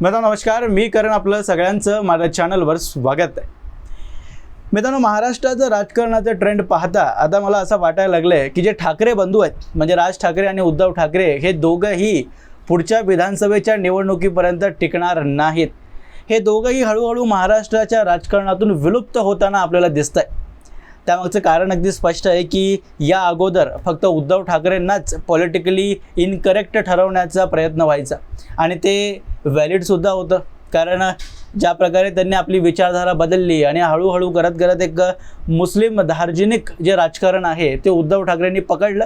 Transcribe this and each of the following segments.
मित्रांनो नमस्कार. मी करण आपलं सगळ्यांचं माझ्या चॅनलवर स्वागत आहे. मित्रांनो महाराष्ट्राचं राजकारणाचं ट्रेंड पाहता आता मला असं वाटायला लागलं आहे की जे ठाकरे बंधू आहेत म्हणजे राज ठाकरे आणि उद्धव ठाकरे हे दोघंही पुढच्या विधानसभेच्या निवडणुकीपर्यंत टिकणार नाहीत. हे दोघंही हळूहळू महाराष्ट्राच्या राजकारणातून विलुप्त होताना आपल्याला दिसत आहे त्यामागचं कारण अगदी स्पष्ट आहे की या अगोदर फक्त उद्धव ठाकरेंनाच पॉलिटिकली इनकरेक्ट ठरवण्याचा प्रयत्न व्हायचा. आणि ते व्हॅलिडसुद्धा होतं. कारण ज्या प्रकारे त्यांनी आपली विचारधारा बदलली आणि हळूहळू करत करत एक मुस्लिम दार्जिनिक जे राजकारण आहे ते उद्धव ठाकरेंनी पकडलं.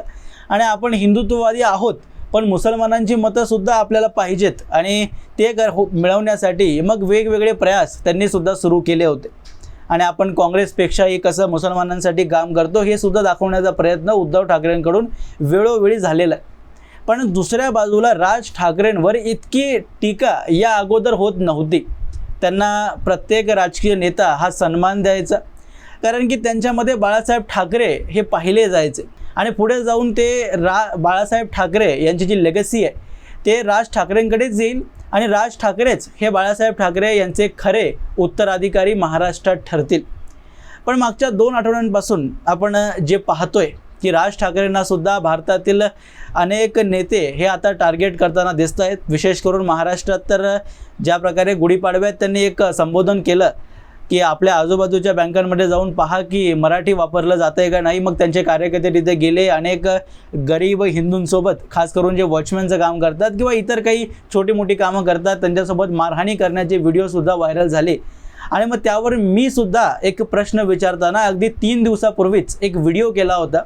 आणि आपण हिंदुत्ववादी आहोत पण मुसलमानांची मतंसुद्धा आपल्याला पाहिजेत. आणि ते कर हो मिळवण्यासाठी मग वेगवेगळे प्रयास त्यांनीसुद्धा सुरू केले होते. आणि आपण काँग्रेसपेक्षाही कसं मुसलमानांसाठी काम करतो हे सुद्धा दाखवण्याचा प्रयत्न उद्धव ठाकरेंकडून वेळोवेळी झालेला आहे. पण दुसऱ्या बाजूला राज ठाकरेंवर इतकी टीका या अगोदर होत नव्हती. त्यांना प्रत्येक राजकीय नेता हा सन्मान द्यायचा. कारण की त्यांच्यामध्ये बाळासाहेब ठाकरे हे पाहिले जायचे. आणि पुढे जाऊन ते रा बाळासाहेब ठाकरे यांची जी लेगसी आहे ते राज ठाकरेंकडेच येईल आणि राज ठाकरेच हे बाळासाहेब ठाकरे यांचे खरे उत्तराधिकारी महाराष्ट्रात ठरतील. पण मागच्या दोन आठवड्यांपासून आपण जे पाहतोय की राज ठाकरेंना सुद्धा भारतातील अनेक नेते हे आता टार्गेट करताना दिसत आहेत. विशेष करून महाराष्ट्रात तर ज्या प्रकारे गुढीपाडव्यात त्यांनी एक संबोधन केलं की आपल्या आजूबाजूच्या बँकांमध्ये जाऊन पहा की मराठी वापरलं जातं आहे का नाही. मग त्यांचे कार्यकर्ते तिथे गेले. अनेक गरीब हिंदूंसोबत खास करून जे वॉचमॅनचं काम करतात किंवा इतर काही छोटी मोठी कामं करतात त्यांच्यासोबत मारहाणी करण्याचे व्हिडिओसुद्धा व्हायरल झाले. आणि मग त्यावर मी सुद्धा एक प्रश्न विचारताना अगदी तीन दिवसापूर्वीच एक व्हिडिओ केला होता.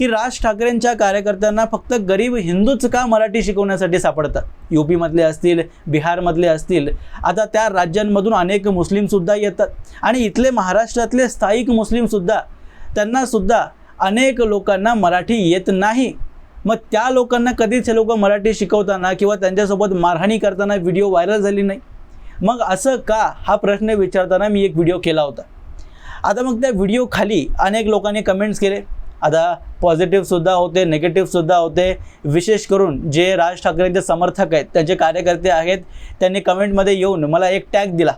की राज ठाकरेंच्या कार्यकर्त्यांना फक्त गरीब हिंदूच का मराठी शिकवण्यासाठी सापडतात यू पीमधले असतील बिहारमधले असतील आता त्या राज्यांमधून अनेक मुस्लिमसुद्धा येतात. आणि इथले महाराष्ट्रातले स्थायिक मुस्लिमसुद्धा त्यांनासुद्धा अनेक लोकांना मराठी येत नाही. मग त्या लोकांना कधीच हे लोक मराठी शिकवताना किंवा त्यांच्यासोबत मारहाणी करताना व्हिडिओ व्हायरल झाली नाही? मग असं का? हा प्रश्न विचारताना मी एक व्हिडिओ केला होता. आता मग त्या व्हिडिओ खाली अनेक लोकांनी कमेंट्स केले. आता पॉझिटिव्हसुद्धा होते निगेटिव्हसुद्धा होते. विशेष करून जे राज ठाकरेंचे समर्थक आहेत त्यांचे कार्यकर्ते आहेत त्यांनी कमेंटमध्ये येऊन मला एक टॅग दिला.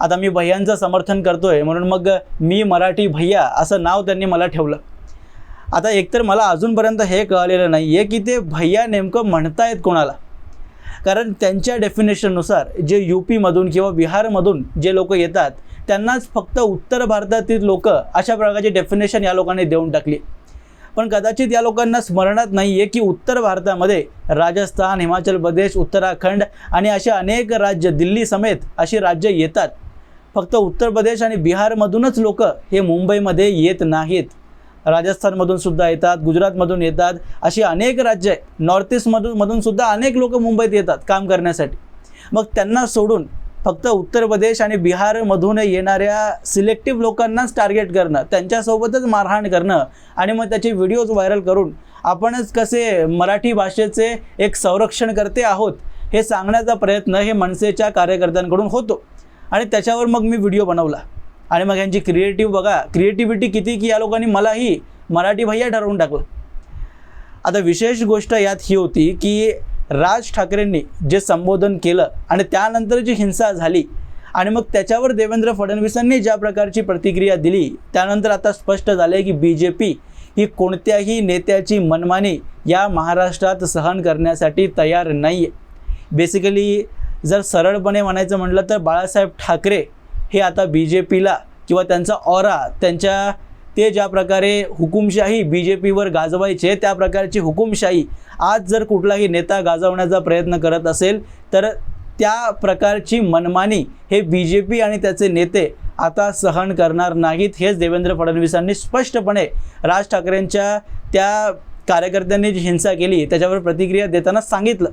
आता मी भैयांचं समर्थन करतो आहे म्हणून मग मी मराठी भैया असं नाव त्यांनी मला ठेवलं. आता एकतर मला अजूनपर्यंत हे कळलेलं नाही आहे की ते भैया नेमकं म्हणतायत कोणाला. कारण त्यांच्या डेफिनेशननुसार जे यू पीमधून किंवा बिहारमधून जे लोक येतात त्यांनाच फक्त उत्तर भारतातील लोक अशा प्रकारची डेफिनेशन या लोकांनी देऊन टाकली. पण कदाचित या लोकांना स्मरणात नाही आहे की उत्तर भारतामध्ये राजस्थान हिमाचल प्रदेश उत्तराखंड आणि असे अनेक राज्य दिल्ली समेत अशी राज्य येतात. फक्त उत्तर प्रदेश आणि बिहारमधूनच लोक हे मुंबईमध्ये येत नाहीत. राजस्थानमधून सुद्धा येतात गुजरातमधून येतात अशी अनेक राज्य आहे नॉर्थ ईस्टमधून मधून सुद्धा अनेक लोक मुंबईत येतात काम करण्यासाठी. मग त्यांना सोडून फक्त उत्तर प्रदेश आणि बिहारमधून येणाऱ्या सिलेक्टिव्ह लोकांनाच टार्गेट करणं त्यांच्यासोबतच मारहाण करणं आणि मग त्याचे व्हिडिओज व्हायरल करून आपणच कसे मराठी भाषेचे एक संरक्षण करते आहोत हे सांगण्याचा प्रयत्न हे मनसेच्या कार्यकर्त्यांकडून होतो. आणि त्याच्यावर मग मी व्हिडिओ बनवला. आणि मग यांची क्रिएटिव्ह बघा क्रिएटिव्हिटी किती की या लोकांनी मलाही मराठी भैया ठरवून टाकलं. आता विशेष गोष्ट यात ही होती की राज ठाकरेंनी जे संबोधन केलं आणि त्यानंतर जी हिंसा झाली आणि मग त्याच्यावर देवेंद्र फडणवीसांनी ज्या प्रकारची प्रतिक्रिया दिली त्यानंतर आता स्पष्ट झालं आहे की बी जे पी ही कोणत्याही नेत्याची मनमानी या महाराष्ट्रात सहन करण्यासाठी तयार नाही आहे बेसिकली जर सरळपणे म्हणायचं म्हटलं तर बाळासाहेब ठाकरे हे आता बी जे पीला किंवा त्यांचा ऑरा त्यांच्या ते ज्या प्रकारे हुकुमशाही बी जे पीवर गाजवायचे त्या प्रकारची हुकुमशाही आज जर कुठलाही नेता गाजवण्याचा प्रयत्न करत असेल तर त्या प्रकारची मनमानी हे बी जे पी आणि त्याचे नेते आता सहन करणार नाहीत. हेच देवेंद्र फडणवीसांनी स्पष्टपणे राज ठाकरेंच्या त्या कार्यकर्त्यांनी जी हिंसा केली त्याच्यावर प्रतिक्रिया देताना सांगितलं.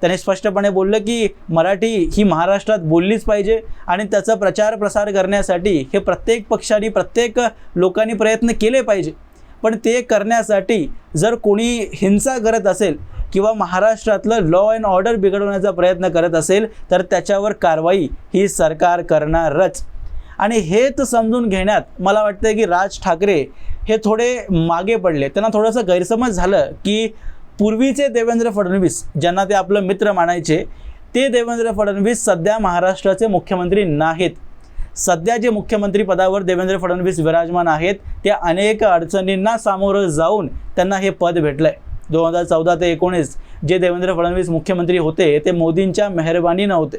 त्याने स्पष्टपणे बोललं की मराठी ही महाराष्ट्रात बोललीच पाहिजे आणि त्याचा प्रचार प्रसार करण्यासाठी हे प्रत्येक पक्षाने प्रत्येक लोकांनी प्रयत्न केले पाहिजे. पण ते करण्यासाठी जर कोणी हिंसा करत असेल किंवा महाराष्ट्रातलं लॉ अँड ऑर्डर बिघडवण्याचा प्रयत्न करत असेल तर त्याच्यावर कारवाई ही सरकार करणारच. आणि हेच समजून घेण्यात मला वाटतं की राज ठाकरे हे थोडे मागे पडले. त्यांना थोडंसं गैरसमज झालं की पूर्वीचे देवेंद्र फडणवीस ज्यांना ते आपलं मित्र मानायचे ते देवेंद्र फडणवीस सध्या महाराष्ट्राचे मुख्यमंत्री नाहीत. सध्या जे मुख्यमंत्री पदावर देवेंद्र फडणवीस विराजमान आहेत त्या अनेक अडचणींना सामोरं जाऊन त्यांना हे पद भेटलंय. दोन हजार चौदा ते एकोणीस जे देवेंद्र फडणवीस मुख्यमंत्री होते ते मोदींच्या मेहरबानीनं होते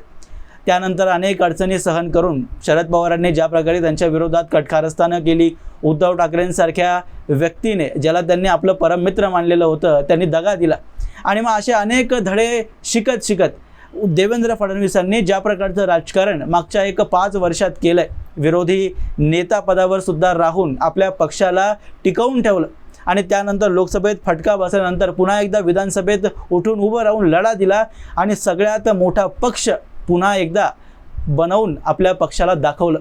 त्यानंतर अनेक अडचणी सहन करून शरद पवारांनी ज्या प्रकारे त्यांच्या विरोधात कटकारस्थानं केली उद्धव ठाकरेंसारख्या व्यक्तीने ज्याला त्यांनी आपलं परममित्र मानलेलं होतं त्यांनी दगा दिला. आणि मग असे अनेक धडे शिकत शिकत देवेंद्र फडणवीसांनी ज्या प्रकारचं राजकारण मागच्या एक पाच वर्षात केलं आहे विरोधी नेता पदावर सुद्धा राहून आपल्या पक्षाला टिकवून ठेवलं. आणि त्यानंतर लोकसभेत फटका बसल्यानंतर पुन्हा एकदा विधानसभेत उठून उभं राहून लढा दिला आणि सगळ्यात मोठा पक्ष पुन्हा एकदा बनवून आपल्या पक्षाला दाखवलं.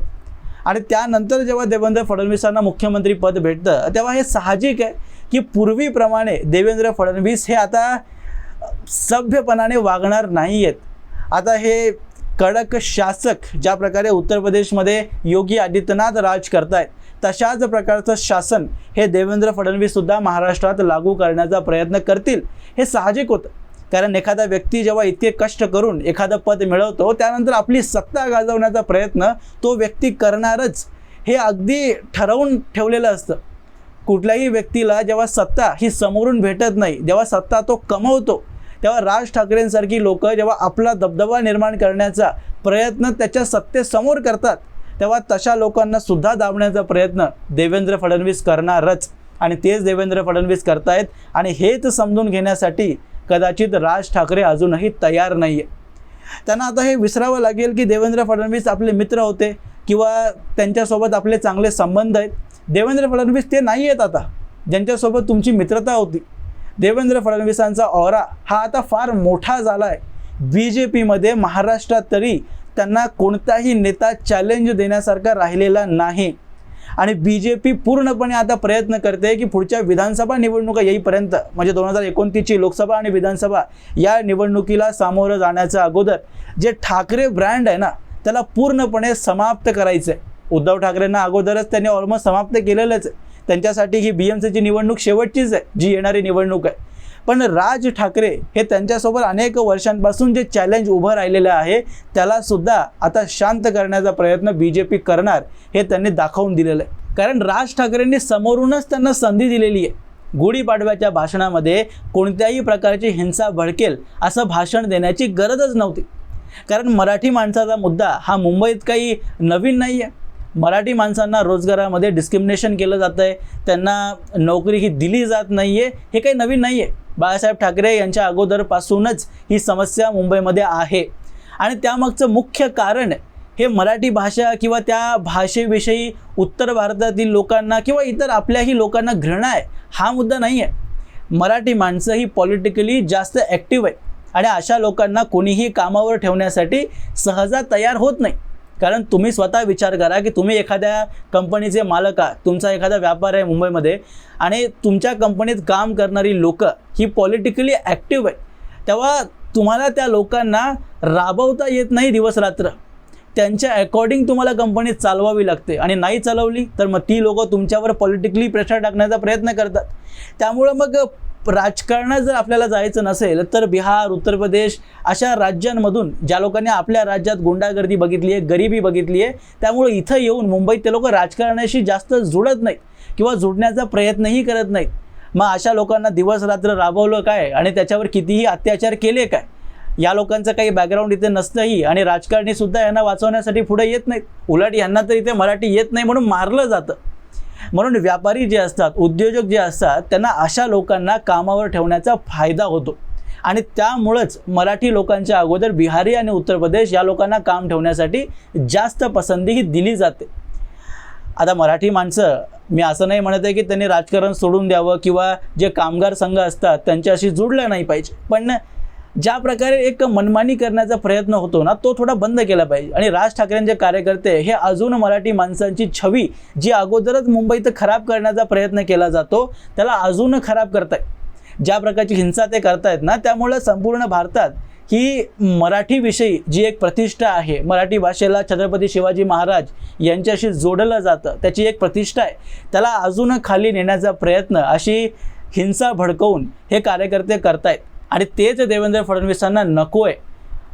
आणि त्यानंतर जेव्हा देवेंद्र फडणवीसांना मुख्यमंत्री पद भेटतं तेव्हा हे साहजिक आहे की पूर्वीप्रमाणे देवेंद्र फडणवीस हे आता सभ्यपणाने वागणार नाही आहेत आता हे कडक शासक ज्या प्रकारे उत्तर प्रदेशमध्ये योगी आदित्यनाथ राज करतायत तशाच प्रकारचं शासन हे देवेंद्र फडणवीस सुद्धा महाराष्ट्रात लागू करण्याचा प्रयत्न करतील हे साहजिक होतं. कारण एखादा व्यक्ती जेव्हा इतके कष्ट करून एखादं पद मिळवतो त्यानंतर आपली सत्ता गाजवण्याचा प्रयत्न तो व्यक्ती करणारच. हे अगदी ठरवून ठेवलेलं असतं. कुठल्याही व्यक्तीला जेव्हा सत्ता ही समोरून भेटत नाही जेव्हा सत्ता तो कमवतो तेव्हा राज ठाकरेंसारखी लोक जेव्हा आपला दबदबा निर्माण करण्याचा प्रयत्न त्याच्या सत्तेसमोर करतात तेव्हा तशा लोकांना सुद्धा दाबण्याचा प्रयत्न देवेंद्र फडणवीस करणारच. आणि तेच देवेंद्र फडणवीस करतायत आणि हेच समजून घेण्यासाठी कदाचित राज ठाकरे अजूनही तयार नाही आहे त्यांना आता हे विसरावं लागेल की देवेंद्र फडणवीस आपले मित्र होते किंवा त्यांच्यासोबत आपले चांगले संबंध आहेत. देवेंद्र फडणवीस ते नाही आहेत आता. ज्यांच्यासोबत तुमची मित्रता होती. देवेंद्र फडणवीसांचा औरा हा आता फार मोठा झाला आहे बी जे पीमध्ये महाराष्ट्रात तरी त्यांना कोणताही नेता चॅलेंज देण्यासारखा राहिलेला नाही. आणि बी जे पी पूर्णपणे आता प्रयत्न करते की पुढच्या विधानसभा निवडणुका येईपर्यंत म्हणजे दोन हजार एकोणतीसची लोकसभा आणि विधानसभा या निवडणुकीला सामोरं जाण्याच्या अगोदर जे ठाकरे ब्रँड आहे ना त्याला पूर्णपणे समाप्त करायचं आहे उद्धव ठाकरेंना अगोदरच त्यांनी ऑलमोस्ट समाप्त केलेलंच आहे. त्यांच्यासाठी ही बी एम सीची निवडणूक शेवटचीच आहे जी येणारी निवडणूक आहे. पण राज ठाकरे हे त्यांच्यासोबत अनेक वर्षांपासून जे चॅलेंज उभं राहिलेलं आहे त्याला सुद्धा आता शांत करण्याचा प्रयत्न बी जे पी करणार हे त्यांनी दाखवून दिलेलं आहे. कारण राज ठाकरेंनी समोरूनच त्यांना संधी दिलेली आहे. गुढीपाडव्याच्या भाषणामध्ये कोणत्याही प्रकारची हिंसा भडकेल असं भाषण देण्याची गरजच नव्हती. कारण मराठी माणसाचा मुद्दा हा मुंबईत काही नवीन नाही आहे मराठी माणसांना रोजगारामध्ये डिस्क्रिमिनेशन केलं जातं आहे. त्यांना नोकरी ही दिली जात नाही आहे हे काही नवीन नाही आहे बाळासाहेब ठाकरे यांच्या अगोदरपासूनच ही समस्या मुंबईमध्ये आहे. आणि त्यामागचं मुख्य कारण हे मराठी भाषा किंवा त्या भाषेविषयी उत्तर भारतातील लोकांना किंवा इतर आपल्याही लोकांना घृणा आहे. हा मुद्दा नाही आहे मराठी माणसं ही पॉलिटिकली जास्त ॲक्टिव्ह आहे आणि अशा लोकांना कोणीही कामावर ठेवण्यासाठी सहजा तयार होत नाही. कारण तुम्ही स्वतः विचार करा की तुम्ही एखाद्या कंपनीचे मालक आहात. तुमचा एखादा व्यापार आहे मुंबईमध्ये आणि तुमच्या कंपनीत काम करणारी लोकं ही पॉलिटिकली ॲक्टिव्ह आहे तेव्हा तुम्हाला त्या लोकांना राबवता येत नाही दिवसरात्र त्यांच्या अकॉर्डिंग तुम्हाला कंपनी चालवावी लागते. आणि नाही चालवली तर मग ती लोकं तुमच्यावर पॉलिटिकली प्रेशर टाकण्याचा प्रयत्न करतात. त्यामुळं मग राजकारणात जर आपल्याला जायचं नसेल तर बिहार उत्तर प्रदेश अशा राज्यांमधून ज्या लोकांनी आपल्या राज्यात गुंडागर्दी बघितली आहे गरिबी बघितली आहे त्यामुळे इथं येऊन मुंबईत ते लोक राजकारणाशी जास्त जुळत नाहीत किंवा जुडण्याचा प्रयत्नही करत नाहीत. मग अशा लोकांना दिवस रात्र राबवलं काय आणि त्याच्यावर कितीही अत्याचार केले काय? या लोकांचं काही बॅकग्राऊंड इथे नसतंही आणि राजकारणी सुद्धा यांना वाचवण्यासाठी पुढे येत नाहीत. उलट यांना तर इथे मराठी येत नाही म्हणून मारलं जातं. म्हणून व्यापारी जे असतात उद्योजक जे असतात त्यांना अशा लोकांना कामावर ठेवण्याचा फायदा होतो. आणि त्यामुळंच मराठी लोकांच्या अगोदर बिहारी आणि उत्तर प्रदेश या लोकांना काम ठेवण्यासाठी जास्त पसंती ही दिली जाते. आता मराठी माणसं मी असं नाही म्हणत आहे की त्यांनी राजकारण सोडून द्यावं किंवा जे कामगार संघ असतात त्यांच्याशी जुडलं नाही पाहिजे. पण ज्या प्रकारे एक मनमानी करण्याचा प्रयत्न होतो ना तो थोडा बंद केला पाहिजे. आणि राज ठाकरेंचे कार्यकर्ते हे अजून मराठी माणसांची छवी जी अगोदरच मुंबईत खराब करण्याचा प्रयत्न केला जातो त्याला अजून खराब करताय ज्या प्रकारची हिंसा ते करतायत ना त्यामुळं संपूर्ण भारतात ही मराठीविषयी जी एक प्रतिष्ठा आहे मराठी भाषेला छत्रपती शिवाजी महाराज यांच्याशी जोडलं जातं त्याची एक प्रतिष्ठा आहे त्याला अजून खाली नेण्याचा प्रयत्न अशी हिंसा भडकवून हे कार्यकर्ते करतायत. आणि तेच देवेंद्र फडणवीसांना नको आहे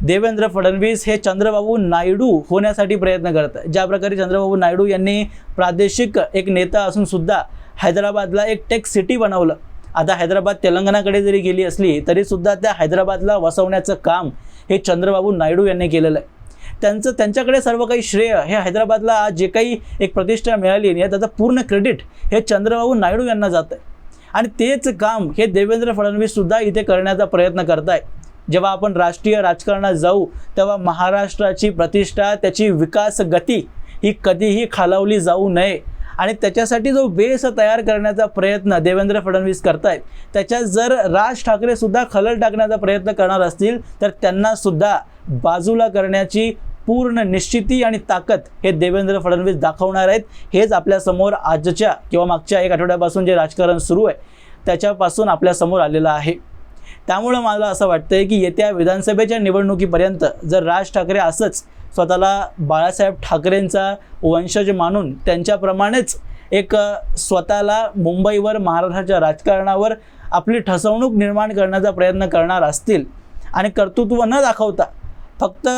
देवेंद्र फडणवीस हे चंद्रबाबू नायडू होण्यासाठी प्रयत्न करत आहे ज्या प्रकारे चंद्रबाबू नायडू यांनी प्रादेशिक एक नेता असून सुद्धा हैदराबादला एक टेक सिटी बनवलं. आता हैदराबाद तेलंगणाकडे जरी गेली असली तरीसुद्धा त्या हैदराबादला वसवण्याचं काम हे चंद्रबाबू नायडू यांनी केलेलं आहे. त्यांचं त्यांच्याकडे सर्व काही श्रेय हे हैदराबादला आज जे काही एक प्रतिष्ठा मिळाली आहे त्याचं पूर्ण क्रेडिट हे चंद्रबाबू नायडू यांना जातं आहे आणि तेच काम हे देवेंद्र फडणवीससुद्धा इथे करण्याचा प्रयत्न करत आहे जेव्हा आपण राष्ट्रीय राजकारणात जाऊ तेव्हा महाराष्ट्राची प्रतिष्ठा त्याची विकास गती ही कधीही खालावली जाऊ नये. आणि त्याच्यासाठी जो बेस तयार करण्याचा प्रयत्न देवेंद्र फडणवीस करतायत त्याच्यात जर राज ठाकरेसुद्धा खलल टाकण्याचा प्रयत्न करणार असतील तर त्यांनासुद्धा बाजूला करण्याची पूर्ण निश्चिती आणि ताकद हे देवेंद्र फडणवीस दाखवणार आहेत. हेच आपल्यासमोर आजच्या किंवा मागच्या एक आठवड्यापासून जे राजकारण सुरू आहे त्याच्यापासून आपल्यासमोर आलेलं आहे. त्यामुळं मला असं वाटतंय की येत्या विधानसभेच्या निवडणुकीपर्यंत जर राज ठाकरे असंच स्वतःला बाळासाहेब ठाकरेंचा वंशज मानून त्यांच्याप्रमाणेच एक स्वतःला मुंबईवर महाराष्ट्राच्या राजकारणावर आपली ठसवणूक निर्माण करण्याचा प्रयत्न करणार असतील आणि कर्तृत्व न दाखवता फक्त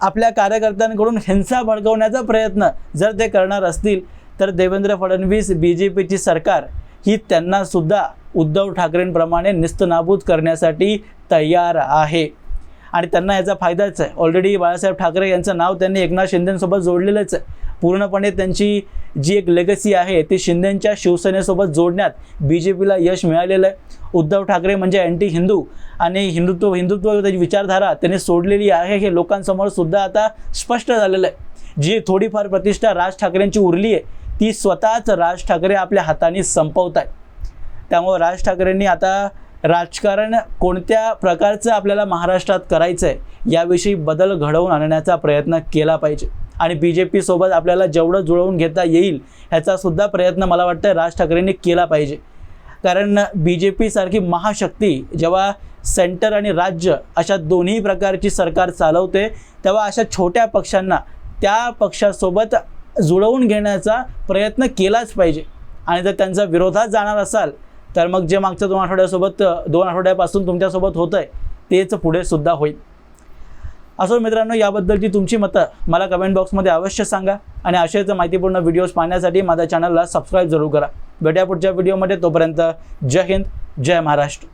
आपल्या कार्यकर्त्यांकडून हिंसा भडकवण्याचा प्रयत्न जर ते करणार असतील तर देवेंद्र फडणवीस बी जे पीची सरकार ही त्यांनासुद्धा उद्धव ठाकरेंप्रमाणे निस्तनाबूत करण्यासाठी तयार आहे. आणि त्यांना याचा फायदाच आहे. ऑलरेडी बाळासाहेब ठाकरे यांचं नाव त्यांनी एकनाथ शिंदेसोबत जोडलेलंच आहे. पूर्णपणे त्यांची जी एक लेगसी आहे ती शिंदेंच्या शिवसेनेसोबत जोडण्यात बी जे पीला यश मिळालेलं आहे. उद्धव ठाकरे म्हणजे अँटी हिंदू आणि हिंदुत्व हिंदुत्व त्याची विचारधारा त्यांनी सोडलेली आहे हे लोकांसमोर सुद्धा आता स्पष्ट झालेलं आहे. जी थोडीफार प्रतिष्ठा राज ठाकरेंची उरली आहे ती स्वतःच राज ठाकरे आपल्या हाताने संपवत आहे त्यामुळं राज ठाकरेंनी आता राजकारण कोणत्या प्रकारचं आपल्याला महाराष्ट्रात करायचं आहे याविषयी बदल घडवून आणण्याचा प्रयत्न केला पाहिजे. आणि बी जे पीसोबत आपल्याला जेवढं जुळवून घेता येईल ह्याचा सुद्धा प्रयत्न मला वाटतं राज ठाकरेंनी केला पाहिजे. कारण बी जे पीसारखी महाशक्ती जेव्हा सेंटर आणि राज्य अशा दोन्ही प्रकारची सरकार चालवते तेव्हा अशा छोट्या पक्षांना त्या पक्षासोबत जुळवून घेण्याचा प्रयत्न केलाच पाहिजे. आणि जर त्यांचा विरोधात जाणार असाल तर मग जे मागच्या दोन आठवड्यासोबत दोन आठवड्यापासून तुमच्यासोबत होतं आहे तेच पुढे सुद्धा होईल. असो मित्रांनो याबद्दलची तुमची मतं मला कमेंट बॉक्समध्ये अवश्य सांगा आणि अशाच माहितीपूर्ण व्हिडिओज पाहण्यासाठी माझ्या चॅनलला सबस्क्राईब जरूर करा. भेट्या पुढच्या व्हिडिओमध्ये तोपर्यंत जय हिंद जय महाराष्ट्र.